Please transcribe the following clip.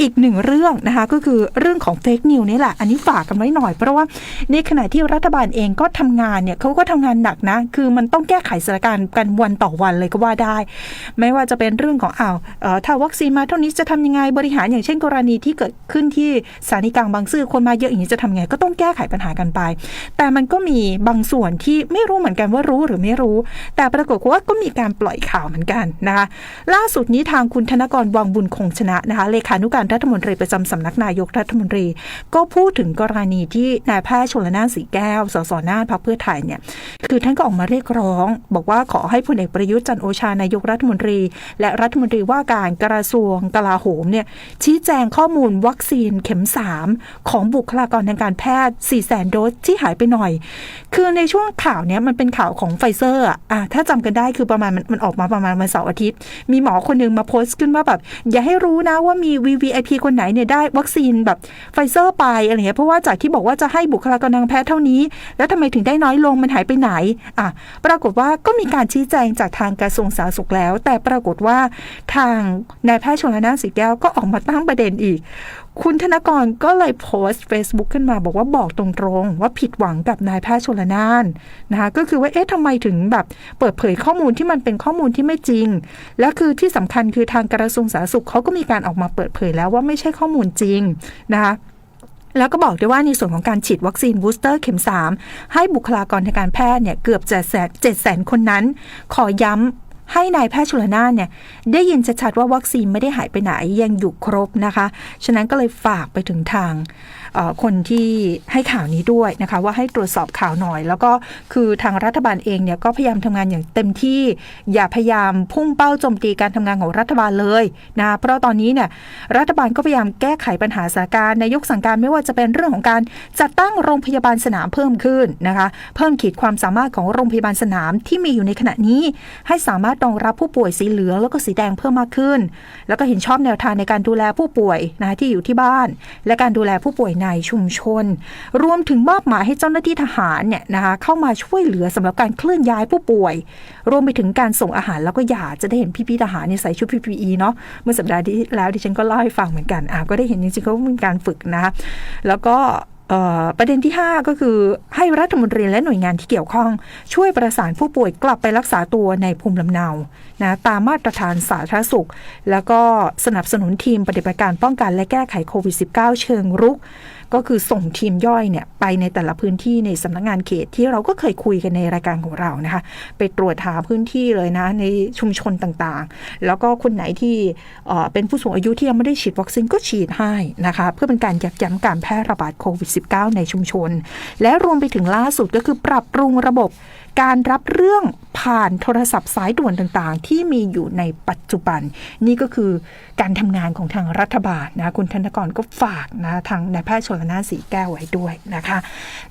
อีกหนึ่งเรื่องนะคะก็คือเรื่องของเฟกนิวนี่แหละ อันนี้ฝากกันไว้หน่อย เพราะว่าในขณะที่รัฐบาลเองก็ทำงานเนี่ยเขาก็ทำงานหนักนะ คือมันต้องแก้ไขสถานการณ์กันวันต่อวันเลยก็ว่าได้ ไม่ว่าจะเป็นเรื่องของอ้าวถ้าวัคซีนมาเท่านี้จะทำยังไงบริหารอย่างเช่นกรณีที่เกิดขึ้นที่สถานีกลางบางซื่อคนมาเยอะอย่างนี้จะทำไงก็ต้องแก้ไขปัญหากันไป แต่มันก็มีบางส่วนที่ไม่รู้เหมือนกันว่ารู้หรือไม่รู้ แต่ปรากฏว่าก็มีการปล่อยข่าวเหมือนกันนะคะล่าสุดนี้ทางคุณธนกรวังบุญคงชนะนะคะเลขานุการรัฐมนตรีประจำสำนักนายกรัฐมนตรี ก็พูดถึงกรณีที่นายแพทย์ชลนานสีแก้ว สสน่านพรรคเพื่อไทยเนี่ย คือท่านก็ออกมาเรียกร้อง บอกว่าขอให้พลเอกประยุทธ์จันโอชานายกรัฐมนตรี และรัฐมนตรีว่าการกระทรวงกลาโหมเนี่ยชี้แจงข้อมูลวัคซีนเข็ม 3 ของบุคลากรทางการแพทย์ 4 0 0 0 0 0โดสที่หายไปหน่อย คือในช่วงข่าวเนี้ยมันเป็นข่าวของไฟเซอร์อะถ้าจำกันได้คือประมาณมันออกมาประมาณวันเสาร์อาทิตย์ มีหมอคนหนึงมาโพสต์ขึ้นว่าแบบอย่าให้รู้นะว่ามี VVIP คนไหนเนี่ยได้วัคซีนแบบไฟเซอร์ไปอะไรเงี้ยเพราะว่าจากที่บอกว่าจะให้บุคลากรทางแพทย์เท่านี้ แล้วทำไมถึงได้น้อยลงมันหายไปไหนอะปรากฏว่าก็มีการชี้แจงจากทางกระทรวงสาธารณสุขแล้ว แต่ปรากฏว่าทางนายแพทย์ชลนานสีแก้วก็ออกมาตั้งประเด็นอีกคุณธนกรก็เลยโพสต์ Facebook ขึ้นมาบอกว่าบอกตรงๆ ว่าผิดหวังกับนายแพทย์ชลนานนะคะก็คือว่าเอ๊ะทำไมถึงแบบเปิดเผยข้อมูลที่มันเป็นข้อมูลที่ไม่จริง และคือที่สำคัญคือทางกระทรวงสาธารณสุขเขาก็มีการออกมาเปิดเผยแล้วว่าไม่ใช่ข้อมูลจริงนะคะแล้วก็บอกด้วยว่าในส่วนของการฉีดวัคซีนบูสเตอร์เข็ม 3 ให้บุคลากรทางการแพทย์เนี่ยเกือบจะเจ็ดแสนคนนั้น ขอย้ำ ให้นายแพทย์ชุลนานเนี่ยได้ยินชัดๆว่าวัคซีนไม่ได้หายไปไหนยังอยู่ครบนะคะ ฉะนั้นก็เลยฝากไปถึงทางคนที่ให้ข่าวนี้ด้วยนะคะ ว่าให้ตรวจสอบข่าวหน่อย แล้วก็คือทางรัฐบาลเองเนี่ยก็พยายามทำงานอย่างเต็มที่ อย่าพยายามพุ่งเป้าโจมตีการทำงานของรัฐบาลเลยนะเพราะตอนนี้เนี่ยรัฐบาลก็พยายามแก้ไขปัญหาสถานการณ์นายกสั่งการไม่ว่าจะเป็นเรื่องของการจัดตั้งโรงพยาบาลสนามเพิ่มขึ้นนะคะ เพิ่มขีดความสามารถของโรงพยาบาลสนามที่มีอยู่ในขณะนี้ให้สามารถรองรับผู้ป่วยสีเหลืองแล้วก็สีแดงเพิ่มมากขึ้น แล้วก็เห็นชอบแนวทางในการดูแลผู้ป่วยนะคะที่อยู่ที่บ้าน และการดูแลผู้ป่วยในชุมชน รวมถึงมอบหมายให้เจ้าหน้าที่ทหารเนี่ยนะคะเข้ามาช่วยเหลือสำหรับการเคลื่อนย้ายผู้ป่วย รวมไปถึงการส่งอาหารแล้วก็ยาจะได้เห็นพี่ๆทหารเนี่ยใส่ชุด PPE เนาะเมื่อสัปดาห์ที่แล้วดิฉันก็เล่าให้ฟังเหมือนกันอะก็ได้เห็นจริงๆเขามีการฝึกนะคะแล้วก็ ประเด็นที่ 5 ก็คือให้รัฐมนตรีและหน่วยงานที่เกี่ยวข้อง ช่วยประสานผู้ป่วยกลับไปรักษาตัวในภูมิลำเนานะตามมาตรฐานสาธารณสุข แล้วก็สนับสนุนทีมปฏิบัติการป้องกันและแก้ไขโควิด -19 เชิงรุก ก็คือส่งทีมย่อยเนี่ยไปในแต่ละพื้นที่ในสำนักงานเขตที่เราก็เคยคุยกันในรายการของเรานะคะไปตรวจหาพื้นที่เลยนะในชุมชนต่างๆ แล้วก็คนไหนที่เอ่อเป็นผู้สูงอายุที่ยังไม่ได้ฉีดวัคซีนก็ฉีดให้นะคะเพื่อเป็นการยับยั้งการแพร่ระบาดโควิด -19 ในชุมชน และรวมไปถึงล่าสุดก็คือปรับปรุงระบบการรับเรื่องผ่านโทรศัพท์สายด่วนต่างๆ ที่มีอยู่ในปัจจุบัน นี่ก็คือการทำงานของทางรัฐบาลนะคุณธนกรก็ฝากนะทางนายแพทย์ชลนานสีแก้วไว้ด้วยนะคะ